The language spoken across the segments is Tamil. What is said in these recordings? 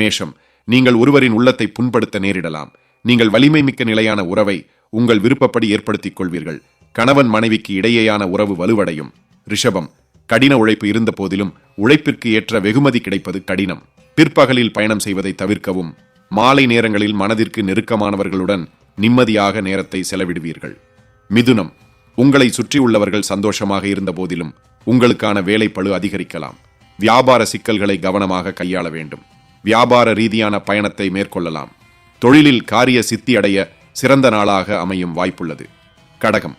மேஷம் நீங்கள் ஒருவரின் உள்ளத்தை புண்படுத்த நேரிடலாம். நீங்கள் வலிமை மிக்க நிலையான உறவை உங்கள் விருப்பப்படி ஏற்படுத்திக் கொள்வீர்கள் கணவன் மனைவிக்கு இடையேயான உறவு வலுவடையும். ரிஷபம் கடின உழைப்பு இருந்த போதிலும் உழைப்பிற்கு ஏற்ற வெகுமதி கிடைப்பது கடினம். பிற்பகலில் பயணம் செய்வதை தவிர்க்கவும் மாலை நேரங்களில் மனதிற்கு நெருக்கமானவர்களுடன் நிம்மதியாக நேரத்தை செலவிடுவீர்கள். மிதுனம் உங்களை சுற்றியுள்ளவர்கள் சந்தோஷமாக இருந்த போதிலும் உங்களுக்கான வேலைப்பழு அதிகரிக்கலாம். வியாபார சிக்கல்களை கவனமாக கையாள வேண்டும். வியாபார ரீதியான பயணத்தை மேற்கொள்ளலாம். தொழிலில் காரிய சித்தி அடைய சிறந்த நாளாக அமையும் வாய்ப்புள்ளது. கடகம்.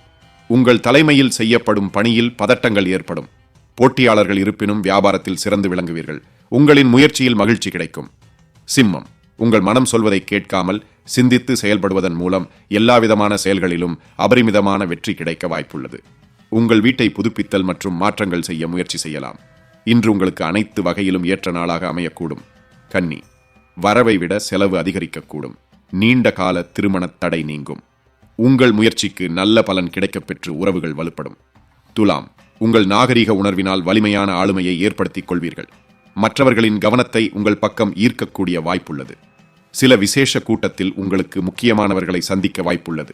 உங்கள் தலைமையில் செய்யப்படும் பணியில் பதட்டங்கள் ஏற்படும். போட்டியாளர்கள் இருப்பினும் வியாபாரத்தில் சிறந்து விளங்குவீர்கள். உங்களின் முயற்சியில் மகிழ்ச்சி கிடைக்கும். சிம்மம். உங்கள் மனம் சொல்வதை கேட்காமல் சிந்தித்து செயல்படுவதன் மூலம் எல்லாவிதமான செயல்களிலும் அபரிமிதமான வெற்றி கிடைக்க வாய்ப்புள்ளது. உங்கள் வீட்டை புதுப்பித்தல் மற்றும் மாற்றங்கள் செய்ய முயற்சி செய்யலாம். இன்று உங்களுக்கு அனைத்து வகையிலும் ஏற்ற நாளாக அமையக்கூடும். கன்னி வரவை விட செலவு அதிகரிக்கக்கூடும். நீண்ட கால திருமண தடை நீங்கும். உங்கள் முயற்சிக்கு நல்ல பலன் கிடைக்கப்பெற்று உறவுகள் வலுப்படும். துலாம் உங்கள் நாகரிக உணர்வினால் வலிமையான ஆளுமையை ஏற்படுத்திக் கொள்வீர்கள். மற்றவர்களின் கவனத்தை உங்கள் பக்கம் ஈர்க்கக்கூடிய வாய்ப்புள்ளது. சில விசேஷ கூட்டத்தில் உங்களுக்கு முக்கியமானவர்களை சந்திக்க வாய்ப்புள்ளது.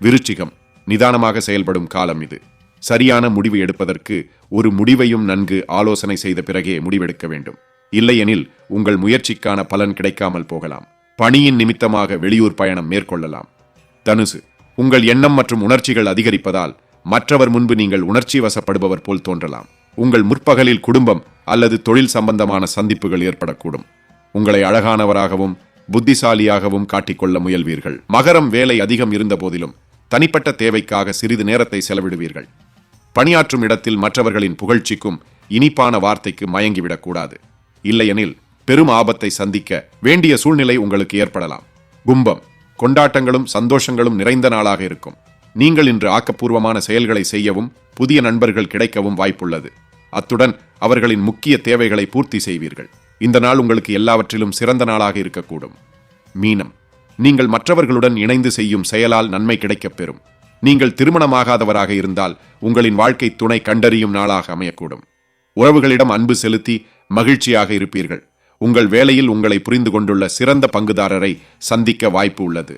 விருச்சிகம் நிதானமாக செயல்படும் காலம் இது. சரியான முடிவு எடுப்பதற்கு ஒரு முடிவையும் நன்கு ஆலோசனை செய்த பிறகே முடிவெடுக்க வேண்டும். இல்லையெனில் உங்கள் முயற்சிக்கான பலன் கிடைக்காமல் போகலாம். பணியின் நிமித்தமாக வெளியூர் பயணம் மேற்கொள்ளலாம். தனுசு உங்கள் எண்ணம் மற்றும் உணர்ச்சிகள் அதிகரிப்பதால் மற்றவர் முன்பு நீங்கள் உணர்ச்சி வசப்படுபவர் போல் தோன்றலாம். உங்கள் முற்பகலில் குடும்பம் அல்லது தொழில் சம்பந்தமான சந்திப்புகள் ஏற்படக்கூடும். உங்களை அழகானவராகவும் புத்திசாலியாகவும் காட்டிக்கொள்ள முயல்வீர்கள். மகரம் வேலை அதிகம் இருந்த போதிலும் தனிப்பட்ட தேவைக்காக சிறிது நேரத்தை செலவிடுவீர்கள். பணியாற்றும் இடத்தில் மற்றவர்களின் புகழ்ச்சிக்கும் இனிப்பான வார்த்தைக்கு மயங்கிவிடக்கூடாது. இல்லையெனில் பெரும் ஆபத்தை சந்திக்க வேண்டிய சூழ்நிலை உங்களுக்கு ஏற்படலாம். கும்பம் கொண்டாட்டங்களும் சந்தோஷங்களும் நிறைந்த நாளாக இருக்கும். நீங்கள் இன்று ஆக்கப்பூர்வமான செயல்களை செய்யவும் புதிய நண்பர்கள் கிடைக்கவும் வாய்ப்புள்ளது. அத்துடன் அவர்களின் முக்கிய தேவைகளை பூர்த்தி செய்வீர்கள். இந்த நாள் உங்களுக்கு எல்லாவற்றிலும் சிறந்த நாளாக இருக்கக்கூடும். மீனம் நீங்கள் மற்றவர்களுடன் இணைந்து செய்யும் செயலால் நன்மை கிடைக்கப் பெறும். நீங்கள் திருமணமாகாதவராக இருந்தால் உங்களின் வாழ்க்கை துணை கண்டறியும் நாளாக அமையக்கூடும். உறவுகளிடம் அன்பு செலுத்தி மகிழ்ச்சியாக இருப்பீர்கள். உங்கள் வேலையில் உங்களை புரிந்து கொண்டுள்ள சிறந்த பங்குதாரரை சந்திக்க வாய்ப்பு உள்ளது.